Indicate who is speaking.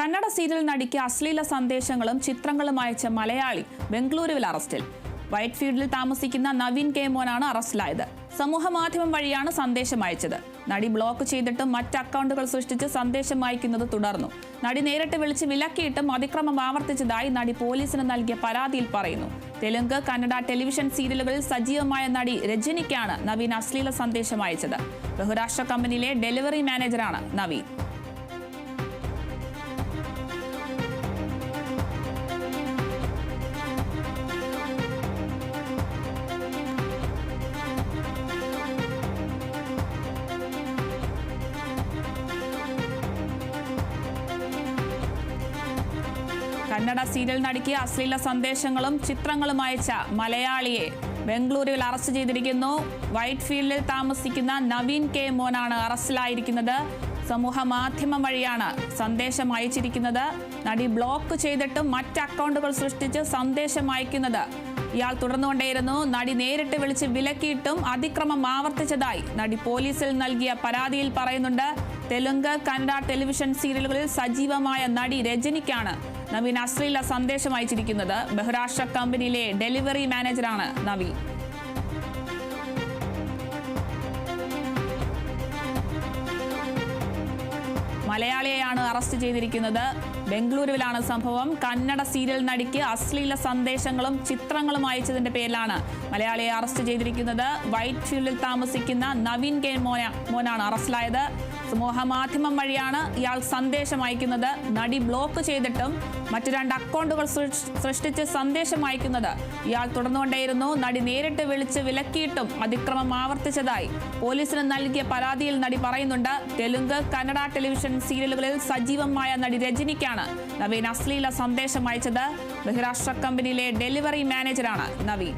Speaker 1: Kannada serial നടിക്ക് അശ്ലീല സന്ദേശങ്ങളും ചിത്രങ്ങളും അയച്ച മലയാളി ബംഗളൂരുവിൽ അറസ്റ്റിൽ. വൈറ്റ് ഫീൽഡിൽ താമസിക്കുന്ന നവീൻ കെ മോനാണ് അറസ്റ്റിലായത്. സമൂഹ മാധ്യമം വഴിയാണ് സന്ദേശം അയച്ചത്. നടി ബ്ലോക്ക് ചെയ്തിട്ടും മറ്റ് അക്കൗണ്ടുകൾ സൃഷ്ടിച്ച് സന്ദേശം അയക്കുന്നത് തുടർന്നു. നടി നേരിട്ട് വിളിച്ച് വിലക്കിയിട്ടും അതിക്രമം ആവർത്തിച്ചതായി നടി പോലീസിന് നൽകിയ പരാതിയിൽ പറയുന്നു. തെലുങ്ക് കന്നഡ ടെലിവിഷൻ സീരിയലുകളിൽ സജീവമായ നടി രജനിക്കാണ് നവീൻ അശ്ലീല സന്ദേശം അയച്ചത്. ബഹുരാഷ്ട്ര കമ്പനിയിലെ ഡെലിവറി മാനേജറാണ് നവീൻ. കന്നഡ സീരിയൽ നടിക്ക് അശ്ലീല സന്ദേശങ്ങളും ചിത്രങ്ങളും അയച്ച മലയാളിയെ ബംഗളൂരുവിൽ അറസ്റ്റ് ചെയ്തിരിക്കുന്നു. വൈറ്റ് ഫീൽഡിൽ താമസിക്കുന്ന നവീൻ കെ മോനാണ് അറസ്റ്റിലായിരിക്കുന്നത്. സമൂഹ മാധ്യമം വഴിയാണ് സന്ദേശം അയച്ചിരിക്കുന്നത്. നടി ബ്ലോക്ക് ചെയ്തിട്ടും മറ്റ് അക്കൗണ്ടുകൾ സൃഷ്ടിച്ച് സന്ദേശം അയക്കുന്നത് ഇയാൾ തുടർന്നുകൊണ്ടേയിരുന്നു. നടി നേരിട്ട് വിളിച്ച് വിലക്കിയിട്ടും അതിക്രമം ആവർത്തിച്ചതായി നടി പോലീസിൽ നൽകിയ പരാതിയിൽ പറയുന്നുണ്ട്. തെലുങ്ക് കന്നഡ ടെലിവിഷൻ സീരിയലുകളിൽ സജീവമായ നടി രജനിക്കാണ് നവീൻ അശ്ലീല സന്ദേശം അയച്ചിരിക്കുന്നത്. ബഹുരാഷ്ട്ര കമ്പനിയിലെ ഡെലിവറി മാനേജറാണ് നവീൻ. മലയാളിയെയാണ് അറസ്റ്റ് ചെയ്തിരിക്കുന്നത്. ബംഗളൂരുവിലാണ് സംഭവം. കന്നഡ സീരിയൽ നടിക്ക് അശ്ലീല സന്ദേശങ്ങളും ചിത്രങ്ങളും അയച്ചതിന്റെ പേരിലാണ് മലയാളിയെ അറസ്റ്റ് ചെയ്തിരിക്കുന്നത്. വൈറ്റ് ഫീൽഡിൽ താമസിക്കുന്ന നവീൻ കെ മോന മോനാണ് അറസ്റ്റിലായത്. സമൂഹ മാധ്യമം വഴിയാണ് ഇയാൾ സന്ദേശം അയക്കുന്നത്. നടി ബ്ലോക്ക് ചെയ്തിട്ടും മറ്റു രണ്ട് അക്കൗണ്ടുകൾ സൃഷ്ടിച്ച് സന്ദേശം അയക്കുന്നത് ഇയാൾ തുടർന്നുകൊണ്ടേയിരുന്നു. നടി നേരിട്ട് വിളിച്ച് വിലക്കിയിട്ടും അതിക്രമം ആവർത്തിച്ചതായി പോലീസിന് നൽകിയ പരാതിയിൽ നടി പറയുന്നുണ്ട് തെലുങ്ക് കന്നഡ ടെലിവിഷൻ സീരിയലുകളിൽ സജീവമായ നടി രജനിക്കാണ് നവീൻ അശ്ലീല സന്ദേശം അയച്ചത്. ബഹിരാഷ്ട്ര കമ്പനിയിലെ ഡെലിവറി മാനേജറാണ് നവീൻ.